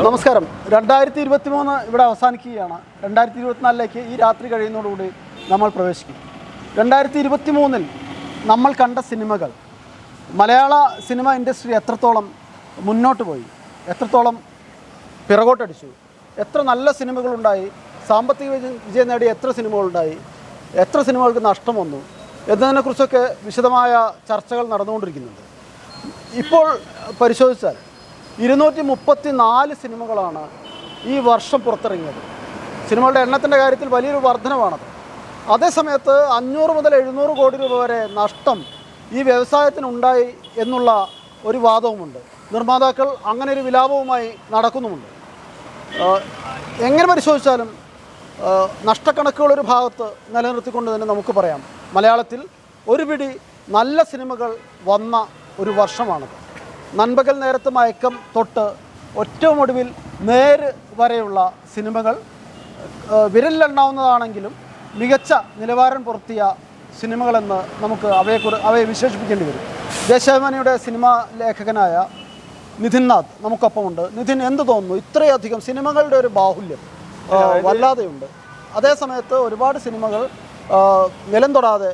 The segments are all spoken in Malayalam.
നമസ്കാരം. രണ്ടായിരത്തി ഇരുപത്തി മൂന്ന് ഇവിടെ അവസാനിക്കുകയാണ്. രണ്ടായിരത്തി ഇരുപത്തിനാലിലേക്ക് ഈ രാത്രി കഴിയുന്നതോടുകൂടി നമ്മൾ പ്രവേശിക്കും. രണ്ടായിരത്തി ഇരുപത്തി മൂന്നിൽ നമ്മൾ കണ്ട സിനിമകൾ മലയാള സിനിമ ഇൻഡസ്ട്രി എത്രത്തോളം മുന്നോട്ട് പോയി എത്രത്തോളം പിറകോട്ടടിച്ചു എത്ര നല്ല സിനിമകളുണ്ടായി സാമ്പത്തിക വിജയം നേടിയ എത്ര സിനിമകളുണ്ടായി എത്ര സിനിമകൾക്ക് നഷ്ടം വന്നു എന്നതിനെക്കുറിച്ചൊക്കെ വിശദമായ ചർച്ചകൾ നടന്നുകൊണ്ടിരിക്കുന്നുണ്ട്. ഇപ്പോൾ പരിശോധിച്ചാൽ ഇരുന്നൂറ്റി മുപ്പത്തി നാല് സിനിമകളാണ് ഈ വർഷം പുറത്തിറങ്ങിയത്. സിനിമകളുടെ എണ്ണത്തിന്റെ കാര്യത്തിൽ വലിയൊരു വർധനമാണത് അതേസമയത്ത് അഞ്ഞൂറ് മുതൽ എഴുന്നൂറ് കോടി രൂപ വരെ നഷ്ടം ഈ വ്യവസായത്തിനുണ്ടായി എന്നുള്ള ഒരു വാദവുമുണ്ട്. നിർമ്മാതാക്കൾ അങ്ങനെ ഒരു വിലാപവുമായി നടക്കുന്നുമുണ്ട്. എങ്ങനെ പരിശോധിച്ചാലും നഷ്ടക്കണക്കുകളൊരു ഭാഗത്ത് നിലനിർത്തിക്കൊണ്ട് തന്നെ നമുക്ക് പറയാം. മലയാളത്തിൽ ഒരു പിടി നല്ല സിനിമകൾ വന്ന ഒരു വർഷമാണത്. നൻപകൽ നേരത്ത് മയക്കം തൊട്ട് ഏറ്റവും ഒടുവിൽ നേര് വരെയുള്ള സിനിമകൾ വിരലിലെണ്ണാവുന്നതാണെങ്കിലും മികച്ച നിലവാരം പുറത്തിയ സിനിമകളെന്ന് നമുക്ക് അവയെക്കുറി അവയെ വിശേഷിപ്പിക്കേണ്ടി വരും. ദേശാഭിമാനിയുടെ സിനിമാ ലേഖകനായ നിധിൻ നാഥ് നമുക്കൊപ്പമുണ്ട്. നിധിൻ എന്ത് തോന്നുന്നു? ഇത്രയധികം സിനിമകളുടെ ഒരു ബാഹുല്യം വല്ലാതെയുണ്ട്. അതേസമയത്ത് ഒരുപാട് സിനിമകൾ നിലം തൊടാതെ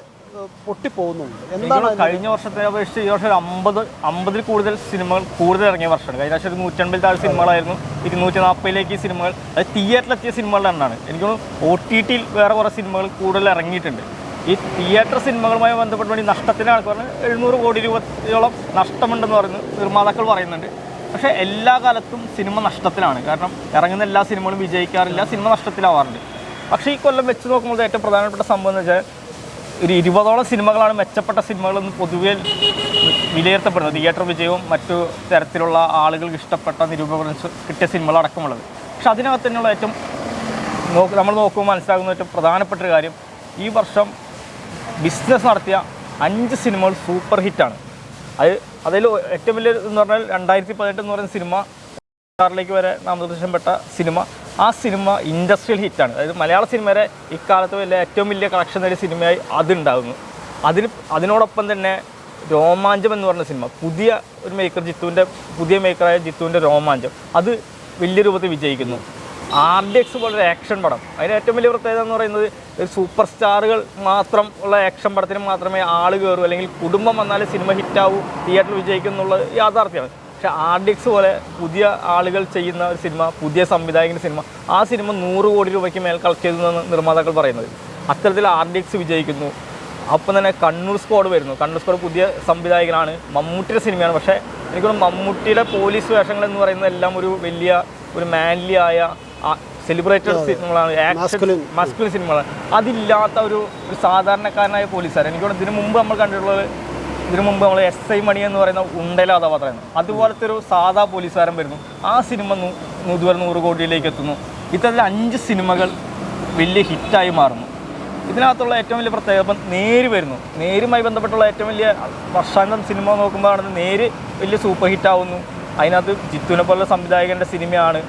പൊട്ടിപ്പോകുന്നുണ്ട്. എന്താണ് കഴിഞ്ഞ വർഷത്തെ അപേക്ഷിച്ച് ഈ വർഷം ഒരു അമ്പത് അമ്പതിൽ കൂടുതൽ സിനിമകൾ കൂടുതൽ ഇറങ്ങിയ വർഷമാണ്. കഴിഞ്ഞ വർഷം ഒരു നൂറ്റൻപതിൽ താഴെ സിനിമകളായിരുന്നു. ഇരുന്നൂറ്റി നാൽപ്പതിലേക്ക് സിനിമകൾ അത് തിയേറ്ററിലെത്തിയ സിനിമകളുടെ എണ്ണമാണ് എനിക്ക് തോന്നുന്നു ഒ ടി ടിയിൽ വേറെ കുറേ സിനിമകൾ കൂടുതൽ ഇറങ്ങിയിട്ടുണ്ട്. ഈ തിയേറ്റർ സിനിമകളുമായി ബന്ധപ്പെട്ട് വേണ്ടി നഷ്ടത്തിന് ആൾക്കാർ എഴുന്നൂറ് കോടി രൂപയോളം നഷ്ടമുണ്ടെന്ന് പറയുന്നു നിർമ്മാതാക്കൾ പറയുന്നുണ്ട്. പക്ഷേ എല്ലാ കാലത്തും സിനിമ നഷ്ടത്തിലാണ്. കാരണം ഇറങ്ങുന്ന എല്ലാ സിനിമകളും വിജയിക്കാറില്ല സിനിമ നഷ്ടത്തിലാവാറുണ്ട്. പക്ഷേ ഈ കൊല്ലം വെച്ച് നോക്കുമ്പോൾ ഏറ്റവും പ്രധാനപ്പെട്ട സംഭവം എന്ന് വെച്ചാൽ ഒരു ഇരുപതോളം സിനിമകളാണ് മെച്ചപ്പെട്ട സിനിമകളെന്ന് പൊതുവേ വിലയിരുത്തപ്പെടുന്നത്. തിയേറ്റർ വിജയവും മറ്റു തരത്തിലുള്ള ആളുകൾക്ക് ഇഷ്ടപ്പെട്ട നിരൂപകർ കിട്ടിയ സിനിമകളടക്കമുള്ളത്. പക്ഷെ അതിനകത്ത് തന്നെയുള്ള ഏറ്റവും നോക്ക് നമ്മൾ നോക്കുമ്പോൾ മനസ്സിലാകുന്ന ഏറ്റവും പ്രധാനപ്പെട്ട ഒരു കാര്യം ഈ വർഷം ബിസിനസ് നടത്തിയ അഞ്ച് സിനിമകൾ സൂപ്പർ ഹിറ്റാണ്. അത് അതിൽ ഏറ്റവും വലിയ എന്ന് പറഞ്ഞാൽ രണ്ടായിരത്തി പതിനെട്ട് എന്ന് പറയുന്ന സിനിമ ാറിലേക്ക് വരെ നാമനിർദ്ദേശം പെട്ട സിനിമ ആ സിനിമ ഇൻഡസ്ട്രിയൽ ഹിറ്റാണ്. അതായത് മലയാള സിനിമയുടെ ഇക്കാലത്ത് വലിയ ഏറ്റവും വലിയ കളക്ഷൻ നേടിയ സിനിമയായി അതുണ്ടാകുന്നു. അതിന് അതിനോടൊപ്പം തന്നെ രോമാഞ്ചം എന്ന് പറഞ്ഞ സിനിമ പുതിയ ഒരു മേക്കർ ജിത്തുവിന്റെ പുതിയ മേക്കറായ ജിത്തുവിന്റെ രോമാഞ്ചം അത് വലിയ രൂപത്തിൽ വിജയിക്കുന്നു. ആർ ഡി എക്സ് പോലൊരു ആക്ഷൻ പടം. അതിന് ഏറ്റവും വലിയ പ്രത്യേകത എന്ന് പറയുന്നത് ഒരു സൂപ്പർ സ്റ്റാറുകൾ മാത്രം ഉള്ള ആക്ഷൻ പടത്തിന് മാത്രമേ ആൾ കയറൂ അല്ലെങ്കിൽ കുടുംബം വന്നാൽ സിനിമ ഹിറ്റാവൂ തിയേറ്ററിൽ വിജയിക്കും എന്നുള്ളത് യാഥാർത്ഥ്യമാണ്. പക്ഷേ ആർ ഡി എക്സ് പോലെ പുതിയ ആളുകൾ ചെയ്യുന്ന ഒരു സിനിമ പുതിയ സംവിധായകന്റെ സിനിമ ആ സിനിമ നൂറ് കോടി രൂപയ്ക്ക് മേൽ കളക്ട് ചെയ്തു എന്നാണ് നിർമ്മാതാക്കൾ പറയുന്നത്. അത്തരത്തിൽ ആർ ഡി എക്സ് വിജയിക്കുന്നു. അപ്പം തന്നെ കണ്ണൂർ സ്ക്വാഡ് വരുന്നു. കണ്ണൂർ സ്ക്വാഡ് പുതിയ സംവിധായകനാണ്. മമ്മൂട്ടിയുടെ സിനിമയാണ്. പക്ഷേ എനിക്ക് മമ്മൂട്ടിയുടെ പോലീസ് വേഷങ്ങൾ എന്ന് പറയുന്നത് എല്ലാം ഒരു വലിയ ഒരു മാൻലി ആയ സെലിബ്രേറ്റഡ് സിനിമകളാണ്. ആക്ഷൻ. മസ്കുലിൻ സിനിമകളാണ്. അതില്ലാത്ത ഒരു ഒരു സാധാരണക്കാരനായ പോലീസുകാരൻ. എനിക്ക് ഇതിനു മുമ്പ് നമ്മൾ കണ്ടിട്ടുള്ളത് ഇതിനു മുമ്പ് നമ്മൾ എസ് ഐ മണി എന്ന് പറയുന്ന ഉണ്ടല കഥാപാത്രമായിരുന്നു അതുപോലത്തെ ഒരു സാധാ പോലീസുകാരൻ വരുന്നു. ആ സിനിമ നൂ- ഇതുവരെ നൂറ് കോടിയിലേക്ക് എത്തുന്നു. ഇത്തരത്തിൽ അഞ്ച് സിനിമകൾ വലിയ ഹിറ്റായി മാറുന്നു. ഇതിനകത്തുള്ള ഏറ്റവും വലിയ പ്രത്യേകത ഇപ്പം നേര് വരുന്നു. നേരുമായി ബന്ധപ്പെട്ടുള്ള ഏറ്റവും വലിയ വർഷാന്തം സിനിമ നോക്കുമ്പോഴാണ് നേര് വലിയ സൂപ്പർ ഹിറ്റാവുന്നു അതിനകത്ത് ജിത്തുവിനെ പോലുള്ള സംവിധായകന്റെ സിനിമയാണ്.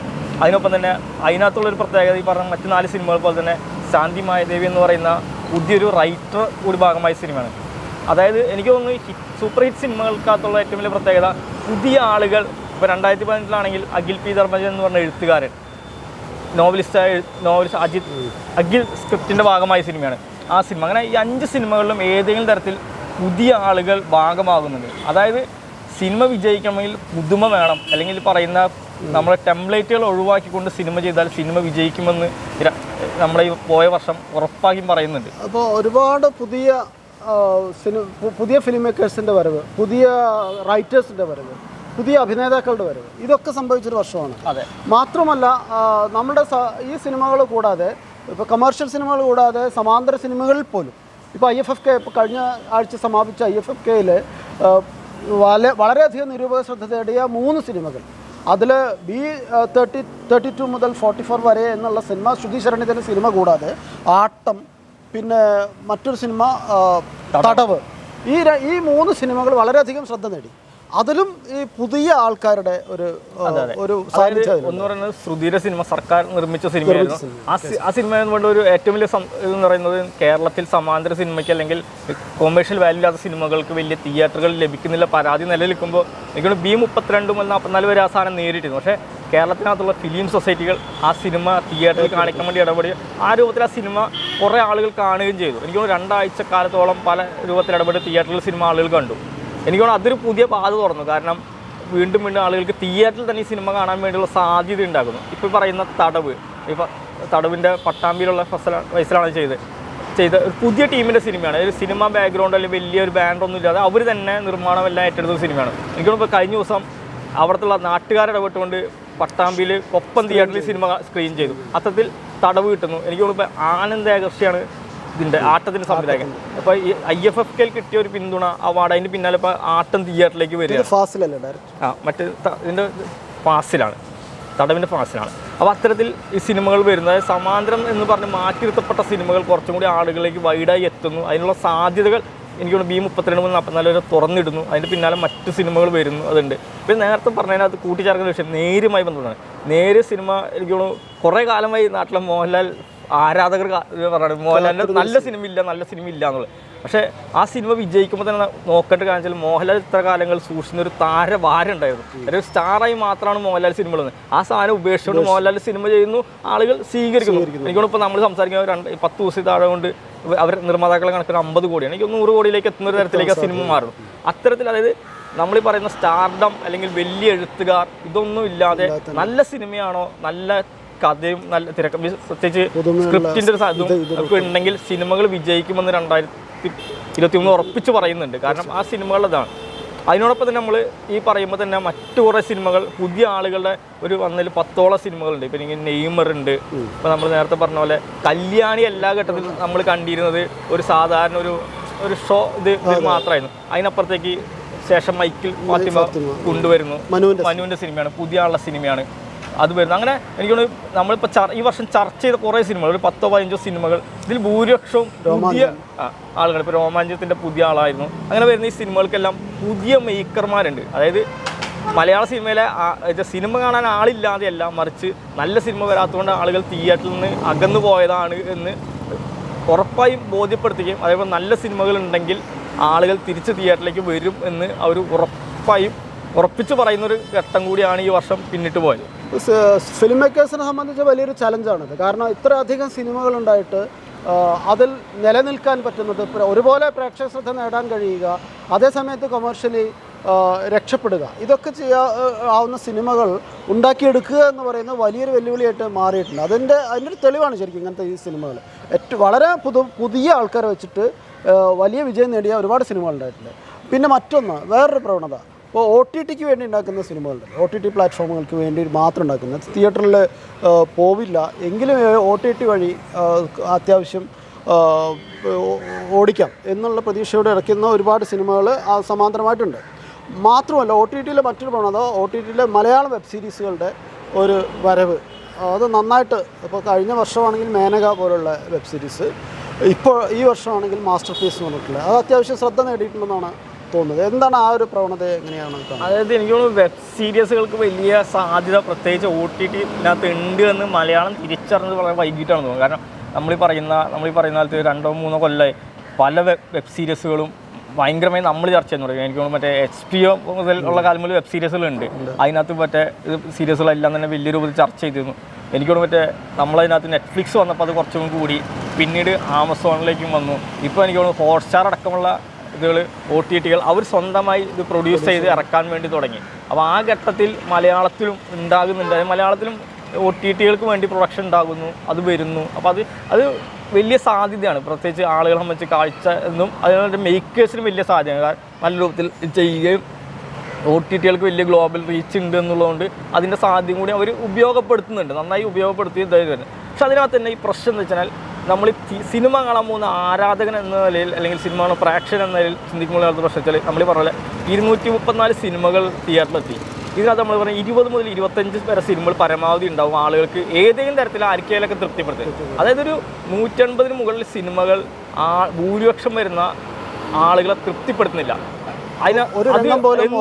അതിനൊപ്പം തന്നെ അതിനകത്തുള്ളൊരു പ്രത്യേകത ഈ പറഞ്ഞ മറ്റു നാല് സിനിമകൾ പോലെ തന്നെ ശാന്തി മായദേവി എന്ന് പറയുന്ന പുതിയൊരു റൈറ്റർ കൂടി ഭാഗമായ സിനിമയാണ്. അതായത് എനിക്ക് തോന്നുന്നു സൂപ്പർ ഹിറ്റ് സിനിമകൾക്കകത്തുള്ള ഏറ്റവും വലിയ പ്രത്യേകത പുതിയ ആളുകൾ ഇപ്പോൾ രണ്ടായിരത്തി പതിനെട്ടിലാണെങ്കിൽ അഖിൽ പി ധർമ്മജൻ എന്ന് പറഞ്ഞ എഴുത്തുകാരൻ. നോവലിസ്റ്റായ നോവലിസ്റ്റ് അജിത് അഖിൽ സ്ക്രിപ്റ്റിന്റെ ഭാഗമായ സിനിമയാണ്. ആ സിനിമ. അങ്ങനെ ഈ അഞ്ച് സിനിമകളിലും ഏതെങ്കിലും തരത്തിൽ പുതിയ ആളുകൾ ഭാഗമാകുന്നുണ്ട്. അതായത് സിനിമ വിജയിക്കണമെങ്കിൽ പുതുമ വേണം. അല്ലെങ്കിൽ പറയുന്ന നമ്മുടെ ടെംപ്ലേറ്റുകൾ ഒഴിവാക്കിക്കൊണ്ട് സിനിമ ചെയ്താൽ സിനിമ വിജയിക്കുമെന്ന് നമ്മളെ ഈ പോയ വർഷം ഉറപ്പാക്കിയും പറയുന്നുണ്ട്. അപ്പോൾ ഒരുപാട് പുതിയ പുതിയ ഫിലിം മേക്കേഴ്സിന്റെ വരവ് പുതിയ റൈറ്റേഴ്സിന്റെ വരവ് പുതിയ അഭിനേതാക്കളുടെ വരവ് ഇതൊക്കെ സംഭവിച്ചൊരു വർഷമാണ്. അതെ. മാത്രമല്ല നമ്മുടെ ഈ സിനിമകൾ കൂടാതെ ഇപ്പോൾ കമേർഷ്യൽ സിനിമകൾ കൂടാതെ സമാന്തര സിനിമകളിൽ പോലും ഇപ്പോൾ ഐ എഫ് എഫ് കെ ഇപ്പോൾ കഴിഞ്ഞ ആഴ്ച സമാപിച്ച ഐ എഫ് എഫ് കെയിൽ വളരെ വളരെയധികം നിരൂപക ശ്രദ്ധ തേടിയ മൂന്ന് സിനിമകൾ. അതിൽ ബി തേർട്ടി തേർട്ടി ടു മുതൽ ഫോർട്ടി ഫോർ വരെ എന്നുള്ള സിനിമ ശ്രുതി ശരണിതന്റെ സിനിമ കൂടാതെ ആട്ടം പിന്നെ മറ്റൊരു സിനിമ തടവ്. ഈ ഈ മൂന്ന് സിനിമകൾ വളരെയധികം ശ്രദ്ധ നേടി. അതിലും ഈ പുതിയ ആൾക്കാരുടെ ഒരു ഒരു എന്ന് പറയുന്നത് ശ്രുതിയുടെ സിനിമ സർക്കാർ നിർമ്മിച്ച സിനിമയായിരുന്നു ആ സിനിമ എന്ന് പറയുന്നത് ഒരു ഏറ്റവും വലിയ എന്ന് പറയുന്നത് കേരളത്തിൽ സമാന്തര സിനിമയ്ക്ക് അല്ലെങ്കിൽ കൊമേഴ്ഷ്യൽ വാല്യൂ ഇല്ലാത്ത സിനിമകൾക്ക് വലിയ തിയേറ്ററുകൾ ലഭിക്കുന്നില്ല. പരാതി നിലനിൽക്കുമ്പോൾ എനിക്കൊരു ബി മുപ്പത്തിരണ്ട് മുതൽ നാൽപ്പത്തിനാല് വരെ ആ സാധനം നേരിട്ടിരുന്നു. പക്ഷേ കേരളത്തിനകത്തുള്ള ഫിലിം സൊസൈറ്റികൾ ആ സിനിമ തിയേറ്ററിൽ കാണിക്കാൻ വേണ്ടി ഇടപെടുകയും ആ രൂപത്തിൽ ആ സിനിമ കുറേ ആളുകൾ കാണുകയും ചെയ്തു. എനിക്ക് രണ്ടാഴ്ച കാലത്തോളം പല രൂപത്തിൽ ഇടപെട്ട് തിയേറ്ററിൽ സിനിമ ആളുകൾ കണ്ടു. എനിക്ക് അതൊരു പുതിയ പാത തുറന്നു. കാരണം വീണ്ടും വീണ്ടും ആളുകൾക്ക് തിയേറ്ററിൽ തന്നെ സിനിമ കാണാൻ വേണ്ടിയുള്ള സാധ്യത ഉണ്ടാക്കുന്നു ഇപ്പോൾ പറയുന്ന തടവ്. ഇപ്പോൾ തടവിന്റെ പട്ടാമ്പിയിലുള്ള ഫസല വയസ്സിലാണ് ചെയ്തത്. ചെയ്ത ഒരു പുതിയ ടീമിന്റെ സിനിമയാണ് ഒരു സിനിമ ബാക്ക്ഗ്രൗണ്ട് അല്ലെങ്കിൽ വലിയൊരു ബാൻഡൊന്നും ഇല്ലാതെ അവർ തന്നെ നിർമ്മാണം എല്ലാം ഏറ്റെടുത്ത സിനിമയാണ് എനിക്ക് ഇപ്പോൾ കഴിഞ്ഞ ദിവസം അവിടുത്തെ നാട്ടുകാരിടപെട്ടുകൊണ്ട് പട്ടാമ്പിയിൽ ഒപ്പം തിയേറ്ററിൽ സിനിമ സ്ക്രീൻ ചെയ്തു. അത്തരത്തിൽ തടവ് കിട്ടുന്നു. എനിക്ക് തോന്നുന്നു ആനന്ദ ആകർഷിയാണ് ഇതിന്റെ ആട്ടത്തിന്റെ സംവിധായകൻ. അപ്പോൾ ഈ ഐ എഫ് എഫ് കെയിൽ കിട്ടിയ ഒരു പിന്തുണ അവാർഡ് അതിന്റെ പിന്നാലെ ഇപ്പോൾ ആട്ടം തിയേറ്ററിലേക്ക് വരിക ഫാസിലല്ലേ ആ മറ്റ് ഇതിന്റെ ഫാസിലാണ്. തടവിന്റെ ഫാസിലാണ്. അപ്പോൾ അത്തരത്തിൽ ഈ സിനിമകൾ വരുന്നത് സമാന്തരം എന്ന് പറഞ്ഞ് മാറ്റി നിർത്തപ്പെട്ട സിനിമകൾ കുറച്ചും കൂടി ആളുകളിലേക്ക് വൈഡായി എത്തുന്നു. അതിനുള്ള സാധ്യതകൾ എനിക്ക് ബി മുപ്പത്തിരണ്ട് മുതൽ നാൽപ്പത്തിനാല് വരെ തുറന്നിടുന്നു. അതിന്റെ പിന്നാലെ മറ്റ് സിനിമകൾ വരുന്നു. അതുണ്ട്. പിന്നെ നേരത്തെ പറഞ്ഞതിനകത്ത് കൂട്ടിച്ചേർക്കുന്ന വിഷയം നേരുമായി ബന്ധപ്പെട്ടാണ്. നേര് സിനിമ എനിക്ക് കുറേ കാലമായി നാട്ടിലെ മോഹൻലാൽ ആരാധകർ പറഞ്ഞു പറയുന്നത് മോഹൻലാലിന്റെ നല്ല സിനിമ ഇല്ല നല്ല സിനിമ ഇല്ല എന്നുള്ളത്. പക്ഷേ ആ സിനിമ വിജയിക്കുമ്പോൾ തന്നെ നോക്കേണ്ട കാര്യം വെച്ചാൽ മോഹൻലാൽ ഇത്ര കാലങ്ങൾ സൂക്ഷിക്കുന്ന ഒരു താരവാരുണ്ടായിരുന്നു ഒരു സ്റ്റാറായി മാത്രമാണ് മോഹൻലാൽ സിനിമ ഉള്ളത്. ആ സാധനം ഉപേക്ഷിച്ചുകൊണ്ട് മോഹൻലാൽ സിനിമ ചെയ്യുന്നു ആളുകൾ സ്വീകരിക്കുന്നു. എനിക്കൊന്നും ഇപ്പോൾ നമ്മൾ സംസാരിക്കുന്ന രണ്ട് പത്ത് ദിവസം താഴെ കൊണ്ട് അവർ നിർമ്മാതാക്കളെ കണക്കിന് അമ്പത് കോടിയാണ്. എനിക്ക് നൂറ് കോടിയിലേക്ക് എത്തുന്ന ഒരു തരത്തിലേക്ക് ആ സിനിമ മാറും അത്തരത്തിൽ അതായത് നമ്മൾ പറയുന്ന സ്റ്റാർഡം അല്ലെങ്കിൽ വലിയ എഴുത്തുകാർ ഇതൊന്നും ഇല്ലാതെ നല്ല സിനിമയാണോ നല്ല കഥയും നല്ല തിരക്ക പ്രത്യേകിച്ച് സ്ക്രിപ്റ്റിന്റെ ഒരു ഒക്കെ ഉണ്ടെങ്കിൽ സിനിമകൾ വിജയിക്കുമെന്ന് രണ്ടായിരത്തി ഇരുപത്തി മൂന്ന് ഉറപ്പിച്ച് പറയുന്നുണ്ട്. കാരണം ആ സിനിമകളുടേതാണ്. അതിനോടൊപ്പം തന്നെ നമ്മൾ ഈ പറയുമ്പോൾ തന്നെ മറ്റു കുറേ സിനിമകൾ പുതിയ ആളുകളുടെ ഒരു വന്നതിൽ പത്തോളം സിനിമകളുണ്ട്. ഇപ്പം എനിക്ക് നെയ്മർ ഉണ്ട്. ഇപ്പം നമ്മൾ നേരത്തെ പറഞ്ഞ പോലെ കല്യാണി എല്ലാ ഘട്ടത്തിലും നമ്മൾ കണ്ടിരുന്നത് ഒരു സാധാരണ ഒരു ഒരു ഷോ ഇത് മാത്രമായിരുന്നു അതിനപ്പുറത്തേക്ക് ശേഷം മൈക്കിൾ ഫാത്തിമ കൊണ്ടുവരുന്നു. മനുവിന്റെ മനുവിന്റെ സിനിമയാണ്. പുതിയ ആളുടെ സിനിമയാണ്. അത് വരുന്നത് അങ്ങനെ എനിക്ക് തോന്നുന്നു നമ്മളിപ്പോൾ ചർ ഈ വർഷം ചർച്ച ചെയ്ത കുറേ സിനിമകൾ ഒരു പത്തോ പതിനഞ്ചോ സിനിമകൾ. ഇതിൽ ഭൂരിപക്ഷവും പുതിയ ആളുകൾ. ഇപ്പോൾ രോമാഞ്ചത്തിന്റെ പുതിയ ആളായിരുന്നു. അങ്ങനെ വരുന്ന ഈ സിനിമകൾക്കെല്ലാം പുതിയ മേക്കർമാരുണ്ട്. അതായത് മലയാള സിനിമയിലെ സിനിമ കാണാൻ ആളില്ലാതെയല്ല മറിച്ച് നല്ല സിനിമ വരാത്തതുകൊണ്ട് ആളുകൾ തിയേറ്ററിൽ നിന്ന് അകന്നു പോയതാണ് എന്ന് ഉറപ്പായും ബോധ്യപ്പെടുത്തുകയും അതേപോലെ നല്ല സിനിമകൾ ഉണ്ടെങ്കിൽ ആളുകൾ തിരിച്ച് തിയേറ്ററിലേക്ക് വരും എന്ന് അവർ ഉറപ്പായും ഉറപ്പിച്ച് പറയുന്നൊരു ഘട്ടം കൂടിയാണ് ഈ വർഷം പിന്നിട്ട് പോയത്. ഫിലിം മേക്കേഴ്സിനെ സംബന്ധിച്ച് വലിയൊരു ചലഞ്ചാണിത് കാരണം ഇത്രയധികം ആ, അതിൽ നിലനിൽക്കാൻ പറ്റുന്നത് ഒരുപോലെ പ്രേക്ഷക ശ്രദ്ധ നേടാൻ കഴിയുക അതേസമയത്ത് കൊമേഴ്ഷ്യലി രക്ഷപ്പെടുക. ഇതൊക്കെ ചെയ്യാ ആവുന്ന സിനിമകൾ ഉണ്ടാക്കിയെടുക്കുക എന്ന് പറയുന്നത് വലിയൊരു വെല്ലുവിളിയായിട്ട് മാറിയിട്ടുണ്ട്. അതിന്റെ അതിന്റെ ഒരു തെളിവാണ് ശരിക്കും ഇങ്ങനത്തെ ഈ സിനിമകൾ. ഏറ്റവും വളരെ പുതു പുതിയ ആൾക്കാരെ വെച്ചിട്ട് വലിയ വിജയം നേടിയ ഒരുപാട് സിനിമകൾ ഉണ്ടായിട്ടുണ്ട് പിന്നെ മറ്റൊന്ന് വേറൊരു പ്രവണത. ഇപ്പോൾ ഒ ടി ടിക്ക് വേണ്ടി ഉണ്ടാക്കുന്ന സിനിമകളുണ്ട്. ഒ ടി ടി പ്ലാറ്റ്ഫോമുകൾക്ക് വേണ്ടി മാത്രം ഉണ്ടാക്കുന്നത് തിയേറ്ററിൽ പോവില്ല. എങ്കിലും ഒ ടി ടി വഴി അത്യാവശ്യം ഓടിക്കാം എന്നുള്ള പ്രതീക്ഷയോടെ ഇറക്കുന്ന ഒരുപാട് സിനിമകൾ സമാന്തരമായിട്ടുണ്ട്. മാത്രമല്ല ഒ ടി ടിയിലെ മറ്റൊരു പ്രവണത ഒ ടി ടിയിലെ മലയാളം വെബ് സീരീസുകളുടെ ഒരു വരവ്. അത് നന്നായിട്ട് ഇപ്പോൾ കഴിഞ്ഞ വർഷമാണെങ്കിൽ മേനക പോലുള്ള വെബ് സീരീസ്. ഇപ്പോൾ ഈ വർഷമാണെങ്കിൽ മാസ്റ്റർ പീസ് എന്ന് പറഞ്ഞിട്ടുള്ളത്. അത് അത്യാവശ്യം ശ്രദ്ധ നേടിയിട്ടുണ്ടെന്നാണ് തോന്നുന്നത്? എന്താണ് ആ ഒരു പ്രവണത എങ്ങനെയാണ് അതായത് എനിക്ക് തോന്നുന്നു വെബ് സീരീസുകൾക്ക് വലിയ സാധ്യത പ്രത്യേകിച്ച് ഒ ടി ടിനകത്ത് ഉണ്ട് എന്ന് മലയാളം തിരിച്ചറിഞ്ഞത് വളരെ വൈകിട്ടാണ് തോന്നുന്നത് കാരണം നമ്മൾ പറയുന്ന നമ്മൾ പറയുന്ന കാലത്ത് രണ്ടോ മൂന്നോ കൊല്ലമായി പല വെബ് സീരീസുകളും ഭയങ്കരമായി നമ്മൾ ചർച്ച ചെയ്യുന്നു. തുടങ്ങി എനിക്ക് തോന്നുന്നു മറ്റേ എച്ച് പി ഒ മുതൽ ഉള്ള കാലം മുതൽ വെബ് സീരീസുകളുണ്ട് അതിനകത്ത് മറ്റേ ഇത് സീരീസുകളെല്ലാം തന്നെ വലിയ രൂപത്തിൽ ചർച്ച ചെയ്തിരുന്നു. എനിക്ക് തോന്നുന്നു മറ്റേ നമ്മളതിനകത്ത് നെറ്റ്ഫ്ലിക്സ് വന്നപ്പോൾ അത് കുറച്ചും കൂടി പിന്നീട് ആമസോണിലേക്കും വന്നു. ഇപ്പോൾ എനിക്ക് തോന്നുന്നു ഹോട്ട്സ്റ്റാർ അടക്കമുള്ള ഇതുകൾ ഒ ടി ടികൾ അവർ സ്വന്തമായി ഇത് പ്രൊഡ്യൂസ് ചെയ്ത് ഇറക്കാൻ വേണ്ടി തുടങ്ങി. അപ്പോൾ ആ ഘട്ടത്തിൽ മലയാളത്തിലും ഉണ്ടാകുന്നുണ്ട്. മലയാളത്തിലും ഒ ടി ടികൾക്ക് വേണ്ടി പ്രൊഡക്ഷൻ ഉണ്ടാകുന്നു അത് വരുന്നു. അപ്പോൾ അത് അത് വലിയ സാധ്യതയാണ്. പ്രത്യേകിച്ച് ആളുകളെ സംബന്ധിച്ച് കാഴ്ച എന്നും അതിനുള്ള മേക്കേഴ്സിനും വലിയ സാധ്യതയാണ്. നല്ല രൂപത്തിൽ ചെയ്യുകയും ഒ ടി ടികൾക്ക് വലിയ ഗ്ലോബൽ റീച്ച് ഉണ്ട് എന്നുള്ളതുകൊണ്ട് അതിന്റെ സാധ്യത കൂടി അവർ ഉപയോഗപ്പെടുത്തുന്നുണ്ട്. നന്നായി ഉപയോഗപ്പെടുത്തി ഇതായി വരുന്നത് പക്ഷെ അതിനകത്ത് തന്നെ ഈ പ്രശ്നം എന്ന് വെച്ചാൽ നമ്മൾ സിനിമ കാണാൻ പോകുന്ന ആരാധകൻ എന്ന നിലയിൽ അല്ലെങ്കിൽ സിനിമ കാണുന്ന പ്രേക്ഷകൻ എന്ന നിലയിൽ ചിന്തിക്കുമ്പോൾ നടത്തുന്ന പ്രശ്നം വെച്ചാൽ നമ്മൾ പറഞ്ഞ പോലെ ഇരുന്നൂറ്റി മുപ്പത്തിനാല് സിനിമകൾ തിയേറ്ററിലെത്തി. ഇതിനകത്ത് നമ്മൾ പറഞ്ഞ ഇരുപത് മുതൽ ഇരുപത്തഞ്ച് വരെ സിനിമകൾ പരമാവധി ഉണ്ടാവും ആളുകൾക്ക് ഏതെങ്കിലും തരത്തിൽ ആർക്കെങ്കിലൊക്കെ തൃപ്തിപ്പെടുത്തും അതായത് ഒരു നൂറ്റൻപതിന് മുകളിൽ സിനിമകൾ ആ ഭൂരിപക്ഷം വരുന്ന ആളുകളെ തൃപ്തിപ്പെടുത്തുന്നില്ല. അതിന് ഒരു രംഗം പോലും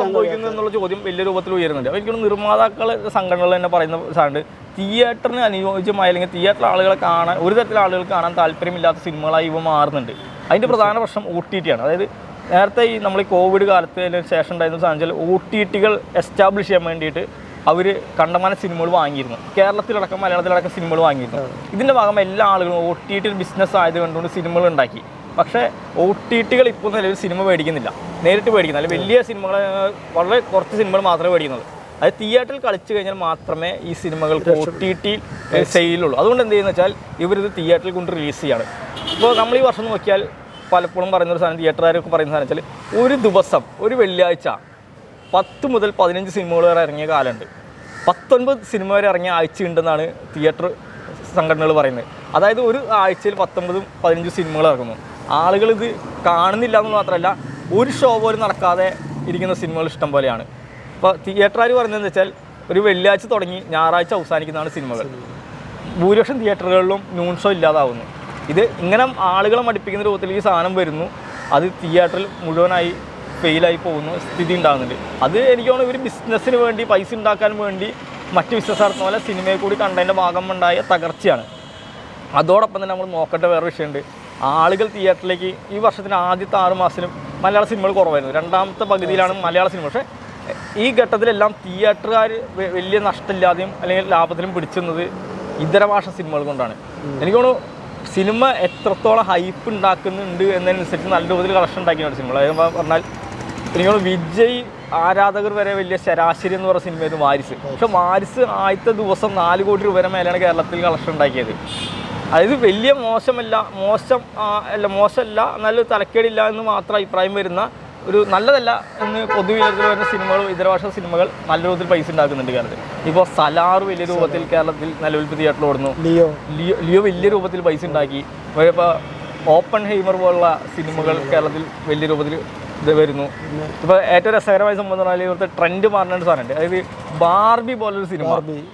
സംഭവിക്കുന്നു എന്നുള്ള ചോദ്യം വലിയ രൂപത്തിൽ ഉയരുന്നുണ്ട്. അപ്പോൾ എനിക്ക് തോന്നുന്നു നിർമ്മാതാക്കൾ സംഘടനകൾ തന്നെ പറയുന്ന സാധനം തിയേറ്ററിന് അനുയോജ്യമായ അല്ലെങ്കിൽ തിയേറ്ററിൽ ആളുകളെ കാണാൻ ഒരു തരത്തിൽ ആളുകൾ കാണാൻ താല്പര്യമില്ലാത്ത സിനിമകളായി ഇവ മാറുന്നുണ്ട്. അതിന്റെ പ്രധാന പ്രശ്നം ഒ ടി ടി ആണ്. അതായത് നേരത്തെ ഈ നമ്മൾ ഈ കോവിഡ് കാലത്ത് അതിന് ശേഷം ഉണ്ടായിരുന്ന സാധനം ഒ ടി ടികൾ എസ്റ്റാബ്ലിഷ് ചെയ്യാൻ വേണ്ടിയിട്ട് അവർ കണ്ടമാന സിനിമകൾ വാങ്ങിയിരുന്നു. കേരളത്തിലടക്കം മലയാളത്തിലടക്കം സിനിമകൾ വാങ്ങിയിരുന്നു. ഇതിന്റെ ഭാഗം എല്ലാ ആളുകളും ഒ ടി ടി ബിസിനസ് ആയത് കണ്ടുകൊണ്ട് സിനിമകൾ ഉണ്ടാക്കി. പക്ഷേ ഒ ടി ടികൾ ഇപ്പോൾ നിലവിൽ സിനിമ മേടിക്കുന്നില്ല. നേരിട്ട് മേടിക്കുന്നില്ല. വലിയ സിനിമകൾ വളരെ കുറച്ച് സിനിമകൾ മാത്രമേ മേടിക്കുന്നുള്ളൂ. അത് തിയേറ്ററിൽ കളിച്ചു കഴിഞ്ഞാൽ മാത്രമേ ഈ സിനിമകൾക്ക് ഒ ടി ടി സെയിലുള്ളൂ. അതുകൊണ്ട് എന്ത് ചെയ്യുന്നത് വെച്ചാൽ ഇവരിത് തിയേറ്ററിൽ കൊണ്ട് റിലീസ് ചെയ്യാണ്. ഇപ്പോൾ നമ്മൾ ഈ വർഷം നോക്കിയാൽ പലപ്പോഴും പറയുന്ന ഒരു സാധനം തിയേറ്ററുകാരൊക്കെ പറയുന്ന സാധനം വെച്ചാൽ ഒരു ദിവസം ഒരു വെള്ളിയാഴ്ച പത്ത് മുതൽ പതിനഞ്ച് സിനിമകൾ വരെ ഇറങ്ങിയ കാലമുണ്ട്. പത്തൊൻപത് സിനിമ വരെ ഇറങ്ങിയ ആഴ്ച ഉണ്ടെന്നാണ് തിയേറ്റർ സംഘടനകൾ പറയുന്നത്. അതായത് ഒരു ആഴ്ചയിൽ പത്തൊമ്പതും പതിനഞ്ചും സിനിമകൾ ഇറങ്ങുന്നു. ആളുകൾ ഇത് കാണുന്നില്ല എന്ന് മാത്രമല്ല ഒരു ഷോ പോലും നടക്കാതെ ഇരിക്കുന്ന സിനിമകൾ ഇഷ്ടം പോലെയാണ്. ഇപ്പോൾ തിയേറ്ററുകാർ പറയുന്നത് വെച്ചാൽ ഒരു വെള്ളിയാഴ്ച തുടങ്ങി ഞായറാഴ്ച അവസാനിക്കുന്നതാണ് സിനിമകൾ. ഭൂരിപക്ഷം തിയേറ്ററുകളിലും ന്യൂൺ ഷോ ഇല്ലാതാവുന്നു. ഇത് ഇങ്ങനെ ആളുകളെ മടിപ്പിക്കുന്ന രൂപത്തിൽ ഈ സാധനം വരുന്നു. അത് തിയേറ്ററിൽ മുഴുവനായി ഫെയിലായി പോകുന്നു സ്ഥിതി ഉണ്ടാകുന്നുണ്ട്. അത് എനിക്ക് തോന്നുന്നു ഇവർ ബിസിനസ്സിന് വേണ്ടി പൈസ ഉണ്ടാക്കാൻ വേണ്ടി മറ്റ് ബിസിനസ് നടത്തുന്ന പോലെ സിനിമയെ കൂടി കണ്ടതിന്റെ ഭാഗമുണ്ടായ തകർച്ചയാണ്. അതോടൊപ്പം തന്നെ നമ്മൾ നോക്കേണ്ട വേറെ വിഷയമുണ്ട്. ആളുകൾ തിയേറ്ററിലേക്ക് ഈ വർഷത്തിന് ആദ്യത്തെ ആറ് മാസത്തിലും മലയാള സിനിമകൾ കുറവായിരുന്നു. രണ്ടാമത്തെ പകുതിയിലാണ് മലയാള സിനിമ. പക്ഷേ ഈ ഘട്ടത്തിലെല്ലാം തിയേറ്ററുകാർ വലിയ നഷ്ടമില്ലാതെയും അല്ലെങ്കിൽ ലാഭത്തിലും പിടിച്ചുന്നത് ഇതര ഭാഷ സിനിമകൾ കൊണ്ടാണ്. എനിക്ക് തോന്നുന്നു സിനിമ എത്രത്തോളം ഹൈപ്പ് ഉണ്ടാക്കുന്നുണ്ട് എന്നതിനനുസരിച്ച് നല്ല രൂപത്തിൽ കളക്ഷൻ ഉണ്ടാക്കിയാണ് സിനിമകൾ അതായത് പറഞ്ഞാൽ എനിക്ക് തോന്നുന്നു വിജയ് ആരാധകർ വരെ വലിയ ശരാശരി എന്ന് പറയുന്ന സിനിമയായിരുന്നു വാരിസ്. പക്ഷെ വാരിസ് ആദ്യത്തെ ദിവസം നാല് കോടി രൂപ വരെ മേലെയാണ് കേരളത്തിൽ കളക്ഷൻ ഉണ്ടാക്കിയത്. അതായത് വലിയ മോശമല്ല മോശം അല്ല മോശമല്ല നല്ല തലക്കേടില്ല എന്ന് മാത്രം അഭിപ്രായം വരുന്ന ഒരു നല്ലതല്ല എന്ന് പൊതുവിലത്തിൽ വരുന്ന സിനിമകൾ ഇതരഭാഷ സിനിമകൾ നല്ല രൂപത്തിൽ പൈസ ഉണ്ടാക്കുന്നുണ്ട് കേരളത്തിൽ. ഇപ്പോൾ സലാർ വലിയ രൂപത്തിൽ കേരളത്തിൽ നിലവിൽ തിയേറ്ററിൽ ഓടുന്നു. ലിയോ. ലിയോ ലിയോ വലിയ രൂപത്തിൽ പൈസ ഉണ്ടാക്കി. ഇപ്പോൾ ഓപ്പൺ ഹെയ്മർ പോലുള്ള സിനിമകൾ. കേരളത്തിൽ വലിയ രൂപത്തിൽ ഇത് വരുന്നു. ഇപ്പോൾ ഏറ്റവും രസകരമായ സംഭവം പറഞ്ഞാൽ ഇവിടുത്തെ ട്രെൻഡ് മാറുന്ന ഒരു സാധനമുണ്ട്. അതായത് ബാർബി പോലൊരു സിനിമ.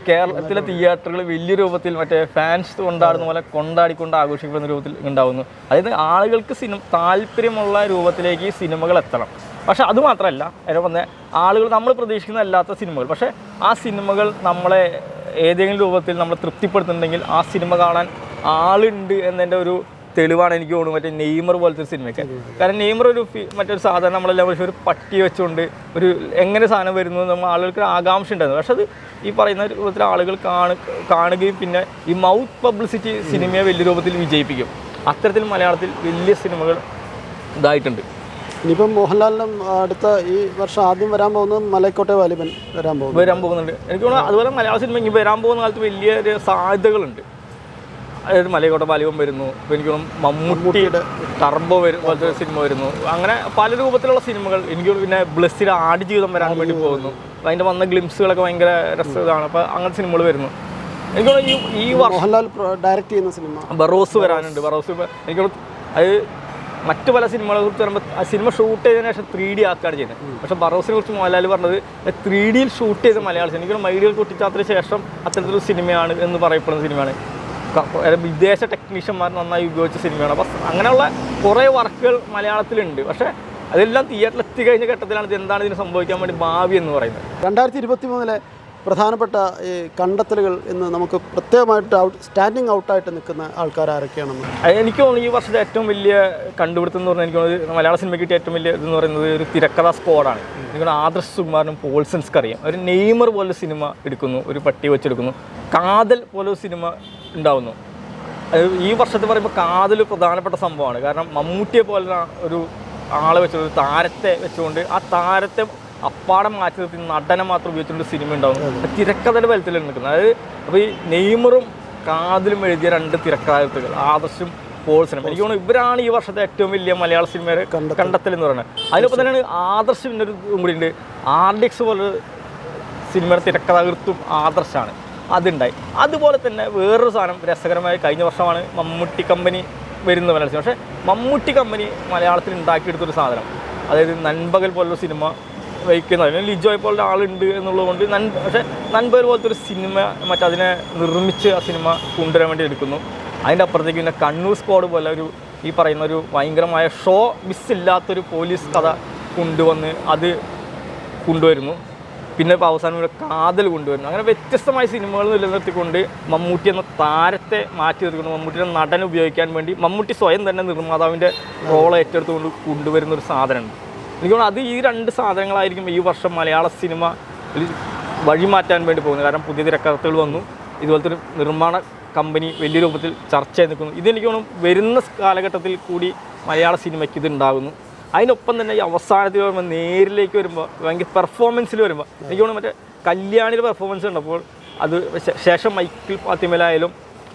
കേരളത്തിലെ തിയേറ്ററുകൾ വലിയ രൂപത്തിൽ മറ്റേ ഫാൻസ് കൊണ്ടാടുന്ന പോലെ കൊണ്ടാടിക്കൊണ്ട് ആഘോഷിക്കുന്ന രൂപത്തിൽ ഉണ്ടാവുന്നു. അതായത് ആളുകൾക്ക് സിനിമ താല്പര്യമുള്ള രൂപത്തിലേക്ക് ഈ സിനിമകൾ എത്തണം. പക്ഷെ അത് മാത്രമല്ല അതിനെ പറഞ്ഞ ആളുകൾ നമ്മൾ പ്രതീക്ഷിക്കുന്ന അല്ലാത്ത സിനിമകൾ. പക്ഷേ ആ സിനിമകൾ നമ്മളെ ഏതെങ്കിലും രൂപത്തിൽ നമ്മൾ തൃപ്തിപ്പെടുത്തുന്നുണ്ടെങ്കിൽ ആ സിനിമ കാണാൻ ആളുണ്ട് എന്നതിന്റെ ഒരു തെളിവാണ് എനിക്ക് തോന്നുന്നു മറ്റേ നെയ്മർ പോലത്തെ ഒരു സിനിമയൊക്കെ. കാരണം നെയ്മർ ഒരു മറ്റൊരു സാധാരണ നമ്മളെല്ലാം പക്ഷേ ഒരു പട്ടി വെച്ചുകൊണ്ട് ഒരു എങ്ങനെ സാധനം വരുന്നു നമ്മൾ ആളുകൾക്ക് ഒരു ആകാംക്ഷ ഉണ്ടായിരുന്നു. പക്ഷെ അത് ഈ പറയുന്ന രൂപത്തിൽ ആളുകൾ കാണു കാണുകയും പിന്നെ ഈ മൗത്ത് പബ്ലിസിറ്റി സിനിമയെ വലിയ രൂപത്തിൽ വിജയിപ്പിക്കും. അത്തരത്തിൽ മലയാളത്തിൽ വലിയ സിനിമകൾ ഇതായിട്ടുണ്ട്. ഇനിയിപ്പം മോഹൻലാലിനും അടുത്ത ഈ വർഷം ആദ്യം വരാൻ പോകുന്നത് മലക്കോട്ടെ വാലിബൻ വരാൻ പോകുന്നു. വരാൻ പോകുന്നുണ്ട്. എനിക്ക് തോന്നുന്നു അതുപോലെ മലയാള സിനിമ ഇനി വരാൻ പോകുന്ന കാലത്ത് വലിയ സാധ്യതകളുണ്ട്. അതായത് മലയക്കോട്ട ബാലികം വരുന്നു. ഇപ്പം എനിക്ക് തോന്നുന്നു മമ്മൂട്ടിയുടെ ടർബോ വരും പോലത്തെ സിനിമ വരുന്നു. അങ്ങനെ പല രൂപത്തിലുള്ള സിനിമകൾ. എനിക്ക് പിന്നെ ബ്ലസ്സിൽ ആടുജീവിതം വരാൻ വേണ്ടി പോകുന്നു. അപ്പം അതിന്റെ വന്ന ഗ്ലിംസുകളൊക്കെ ഭയങ്കര രസമാണ്. അപ്പോൾ അങ്ങനത്തെ സിനിമകൾ വരുന്നു. എനിക്ക് ഈ മോഹൻലാൽ ഡയറക്റ്റ് ചെയ്യുന്ന സിനിമ. ബറോസ് വരാനുണ്ട്. ബറോസ്. എനിക്ക് അത് മറ്റു പല സിനിമകളെ കുറിച്ച് പറയുമ്പോൾ ആ സിനിമ ഷൂട്ട് ചെയ്തതിനു ശേഷം ത്രീ ഡി ആക്കാണ് ചെയ്യുന്നത് പക്ഷേ ബറോസിനെ കുറിച്ച് മോഹൻലാൽ പറഞ്ഞത് ത്രീ ഡിയിൽ ഷൂട്ട് ചെയ്ത മലയാളം എനിക്കൊരു എനിക്ക് മൈഡിയൽ കുട്ടിച്ചാത്തിന് ശേഷം അത്തരത്തിലൊരു സിനിമയാണ് എന്ന് പറയപ്പെടുന്ന സിനിമയാണ്. വിദേശ ടെക്നീഷ്യന്മാർ നന്നായി ഉപയോഗിച്ച സിനിമയാണ് അപ്പോൾ അങ്ങനെയുള്ള കുറേ വർക്കുകൾ മലയാളത്തിലുണ്ട്. പക്ഷേ അതെല്ലാം തിയേറ്ററിൽ എത്തിക്കഴിഞ്ഞ ഘട്ടത്തിലാണ് ഇത് എന്താണ് ഇതിന് സംഭവിക്കാൻ വേണ്ടി ഭാവി എന്ന് പറയുന്നത്. രണ്ടായിരത്തി ഇരുപത്തി മൂന്നിലെ പ്രധാനപ്പെട്ട ഈ കണ്ടെത്തലുകൾ ഇന്ന് നമുക്ക് പ്രത്യേകമായിട്ട് ഔട്ട് സ്റ്റാൻഡിങ് ഔട്ടായിട്ട് നിൽക്കുന്ന ആൾക്കാർ ആരൊക്കെയാണെന്ന്? എനിക്ക് തോന്നുന്നു ഈ വർഷത്തെ ഏറ്റവും വലിയ കണ്ടുപിടുത്തം എന്ന് പറഞ്ഞാൽ എനിക്ക് തോന്നുന്നത് മലയാള സിനിമയ്ക്ക് കിട്ടിയ ഏറ്റവും വലിയ ഇതെന്ന് പറയുന്നത് ഒരു തിരക്കഥ സ്കോഡാണ് എനിക്ക് ആദർശ് സുകുമാറിനും പോൾസൻസ്ക്ക് അറിയാം ഒരു നെയ്മർ പോലെ സിനിമ എടുക്കുന്നു ഒരു പട്ടി വെച്ചെടുക്കുന്നു. കാതൽ പോലെ സിനിമ ഉണ്ടാവുന്നു. ഈ വർഷത്തെ പറയുമ്പോൾ കാതൽ പ്രധാനപ്പെട്ട സംഭവമാണ്. കാരണം മമ്മൂട്ടിയെ പോലെ ഒരു ആളെ വെച്ചുകൊണ്ട് താരത്തെ വെച്ചുകൊണ്ട് ആ താരത്തെ അപ്പാടം മാറ്റി നിർത്തി നടനം മാത്രം ഉപയോഗിച്ചുകൊണ്ട് സിനിമ ഉണ്ടാവും. തിരക്കഥയുടെ ബലത്തിലാണ് നിൽക്കുന്നത്. അതായത് അപ്പോൾ ഈ നെയ്മറും കാതിലും എഴുതിയ രണ്ട് തിരക്കഥാകൃത്തുകൾ ആദർശും സിനിമ. എനിക്ക് തോന്നുന്നു ഇവരാണ് ഈ വർഷത്തെ ഏറ്റവും വലിയ മലയാള സിനിമയുടെ കണ്ടെത്തൽ. കണ്ടെത്തൽ എന്ന് പറയുന്നത്. അതിനൊപ്പം തന്നെയാണ് ആദർശം എന്നൊരു കൂടി ഉണ്ട്. ആർ ഡി എക്സ് പോലെ സിനിമയുടെ തിരക്കഥാകൃത്തും ആദർശാണ്. അതുണ്ടായി. അതുപോലെ തന്നെ വേറൊരു സാധനം രസകരമായി കഴിഞ്ഞ വർഷമാണ് മമ്മൂട്ടി കമ്പനി വരുന്നത് മലയാള സിനിമ പക്ഷേ മമ്മൂട്ടി കമ്പനി മലയാളത്തിൽ ഉണ്ടാക്കിയെടുത്തൊരു സാധനം. അതായത് നൻപകൽ പോലുള്ള സിനിമ വയ്ക്കുന്നത് അതിന് ലിജോയെ പോലുള്ള ആളുണ്ട് എന്നുള്ളതുകൊണ്ട് നൻ പക്ഷേ നൻപകൽ പോലത്തെ ഒരു സിനിമ മറ്റതിനെ നിർമ്മിച്ച് ആ സിനിമ കൊണ്ടുവരാൻ വേണ്ടി എടുക്കുന്നു. അതിന്റെ അപ്പുറത്തേക്ക് പിന്നെ കണ്ണൂർ സ്ക്വാഡ് പോലെ ഒരു ഈ പറയുന്ന ഒരു ഭയങ്കരമായ ഷോ മിസ്സില്ലാത്തൊരു പോലീസ് കഥ കൊണ്ടുവന്ന് അത് കൊണ്ടുവരുന്നു. പിന്നെ ഇപ്പോൾ അവസാനം ഒരു കാതൽ കൊണ്ടുവരുന്നു. അങ്ങനെ വ്യത്യസ്തമായ സിനിമകൾ നിലനിർത്തിക്കൊണ്ട് മമ്മൂട്ടി എന്ന താരത്തെ മാറ്റി നിർത്തിക്കൊണ്ട് മമ്മൂട്ടിയുടെ നടൻ ഉപയോഗിക്കാൻ വേണ്ടി മമ്മൂട്ടി സ്വയം തന്നെ നിർമ്മാതാവിന്റെ റോൾ ഏറ്റെടുത്തുകൊണ്ട് കൊണ്ടുവരുന്ന ഒരു സാധനമുണ്ട്. എനിക്ക് തോന്നുന്നു അത് ഈ രണ്ട് സാധനങ്ങളായിരിക്കും ഈ വർഷം മലയാള സിനിമ വഴിമാറ്റാൻ വേണ്ടി പോകുന്നത്. കാരണം പുതിയ തിരക്കഥകൾ വന്നു. ഇതുപോലത്തെ ഒരു നിർമ്മാണ കമ്പനി വലിയ രൂപത്തിൽ ചർച്ച ചെയ്ത് നിൽക്കുന്നു. ഇതെനിക്ക് തോന്നുന്നു വരുന്ന കാലഘട്ടത്തിൽ കൂടി മലയാള സിനിമയ്ക്ക് ഇത് ഉണ്ടാകുന്നു. അതിനൊപ്പം തന്നെ ഈ അവസാനത്തിൽ വരുമ്പോൾ നേരിലേക്ക് വരുമ്പോൾ ഭയങ്കര പെർഫോമൻസിൽ വരുമ്പോൾ എനിക്ക് തോന്നുന്നു മറ്റേ കല്യാണിയുടെ പെർഫോമൻസ് ഉണ്ടപ്പോൾ അത് ശേഷം മൈക്കിൾ ഫാത്തിമയിലായാലും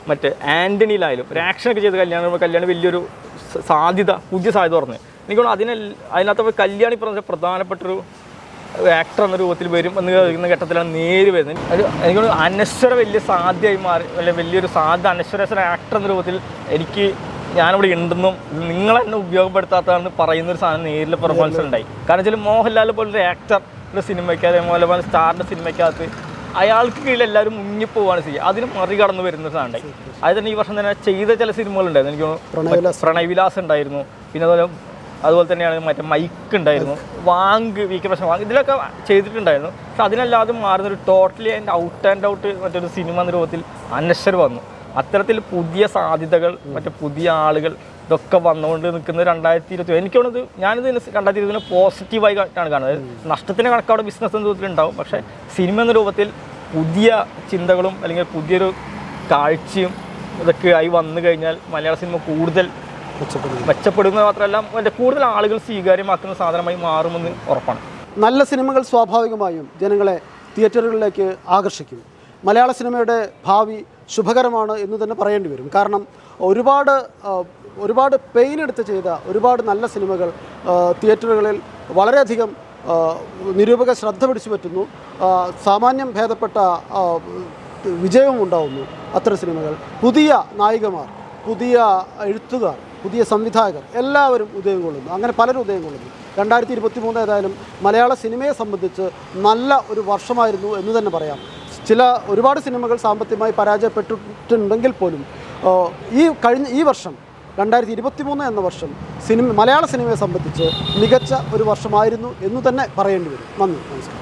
മറ്റേ ആന്റണിയിലായാലും ഒരു ആക്ഷനൊക്കെ ചെയ്ത് കല്യാണം കല്യാണം വലിയൊരു സാധ്യത പുതിയ സാധ്യത പറഞ്ഞു എനിക്ക് അതിനെ അതിനകത്ത് കല്യാണി പറഞ്ഞ പ്രധാനപ്പെട്ടൊരു ആക്ടർ എന്ന രൂപത്തിൽ വരും എന്ന് കഴിക്കുന്ന ഘട്ടത്തിലാണ് നേര് വരുന്നത്. അത് എനിക്ക് അനശ്വര വലിയ സാധ്യമായി മാറി അല്ലെ വലിയൊരു സാധ്യത അനശ്വര ആക്ടർ എന്ന രൂപത്തിൽ എനിക്ക് ഞാനിവിടെ ഉണ്ടെന്നും നിങ്ങൾ എന്നെ ഉപയോഗപ്പെടുത്താത്തതാണെന്ന് പറയുന്ന ഒരു സാധനം നേരിൽ പെർഫോമൻസ് ഉണ്ടായി കാരണം വെച്ചാൽ മോഹൻലാൽ പോലൊരു ആക്ടർ ഒരു സിനിമയ്ക്ക് അതേപോലെ പോലെ സ്റ്റാറിന്റെ സിനിമയ്ക്കകത്ത് അയാൾക്ക് കീഴിൽ എല്ലാവരും മുങ്ങിപ്പോവാണ് ചെയ്യുക. അതിന് മറികടന്ന് വരുന്ന ഒരു സാധനം ഉണ്ടായി അത് തന്നെ ഈ വർഷം തന്നെ ചെയ്ത ചില സിനിമകളുണ്ടായിരുന്നു. എനിക്ക്. പ്രണയവിലാസ് ഉണ്ടായിരുന്നു. പിന്നെ അതുപോലെ അതുപോലെ തന്നെയാണ് മറ്റേ മൈക്ക് ഉണ്ടായിരുന്നു. വാങ്ക് വി കെ പ്രശ്നം വാങ്ക് ഇതിലൊക്കെ ചെയ്തിട്ടുണ്ടായിരുന്നു. പക്ഷെ അതിനല്ലാതെ മാറുന്നൊരു ടോട്ടലി അതിന്റെ ഔട്ട് ആൻഡ് ഔട്ട് മറ്റൊരു സിനിമ എന്ന രൂപത്തിൽ അനശ്വർ വന്നു. അത്തരത്തിൽ പുതിയ സാധ്യതകൾ മറ്റു പുതിയ ആളുകൾ ഇതൊക്കെ വന്നുകൊണ്ട് നിൽക്കുന്ന രണ്ടായിരത്തി ഇരുപത്തി എനിക്ക് തോന്നുന്നത് ഞാനിത് രണ്ടായിരത്തി ഇരുപതിനെ പോസിറ്റീവായി ആണ് കാണുന്നത്. നഷ്ടത്തിന് കണക്കവിടെ ബിസിനസ് എന്ന രൂപത്തിൽ ഉണ്ടാവും. പക്ഷേ സിനിമ എന്ന രൂപത്തിൽ പുതിയ ചിന്തകളും അല്ലെങ്കിൽ പുതിയൊരു കാഴ്ചയും ഇതൊക്കെ ആയി വന്നു കഴിഞ്ഞാൽ മലയാള സിനിമ കൂടുതൽ മെച്ചപ്പെടുന്നു. മെച്ചപ്പെടുന്നത് മാത്രമല്ല എന്റെ കൂടുതൽ ആളുകൾ സ്വീകാര്യമാക്കുന്ന സാധനമായി മാറുമെന്ന് ഉറപ്പാണ്. നല്ല സിനിമകൾ സ്വാഭാവികമായും ജനങ്ങളെ തിയേറ്ററുകളിലേക്ക് ആകർഷിക്കും. മലയാള സിനിമയുടെ ഭാവി ശുഭകരമാണ് എന്ന് തന്നെ പറയേണ്ടി വരും. കാരണം ഒരുപാട് ഒരുപാട് പെയിൻ എടുത്ത് ചെയ്ത ഒരുപാട് നല്ല സിനിമകൾ തിയേറ്ററുകളിൽ വളരെയധികം നിരൂപക ശ്രദ്ധ പിടിച്ചു പറ്റുന്നു. സാമാന്യം ഭേദപ്പെട്ട വിജയവും ഉണ്ടാവുന്നു അത്തരം സിനിമകൾ. പുതിയ നായികമാർ പുതിയ എഴുത്തുകാർ പുതിയ സംവിധായകർ എല്ലാവരും ഉദയം കൊള്ളുന്നു. അങ്ങനെ പലരും ഉദയം കൊള്ളുന്നു. രണ്ടായിരത്തി ഇരുപത്തി മൂന്ന് ഏതായാലും മലയാള സിനിമയെ സംബന്ധിച്ച് നല്ല ഒരു വർഷമായിരുന്നു എന്ന് തന്നെ പറയാം. ചില ഒരുപാട് സിനിമകൾ സാമ്പത്തികമായി പരാജയപ്പെട്ടിട്ടുണ്ടെങ്കിൽ പോലും ഈ കഴിഞ്ഞ ഈ വർഷം രണ്ടായിരത്തി ഇരുപത്തി മൂന്ന് എന്ന വർഷം സിനിമ മലയാള സിനിമയെ സംബന്ധിച്ച് മികച്ച ഒരു വർഷമായിരുന്നു എന്ന് തന്നെ പറയേണ്ടി വരും. നന്ദി നമസ്കാരം.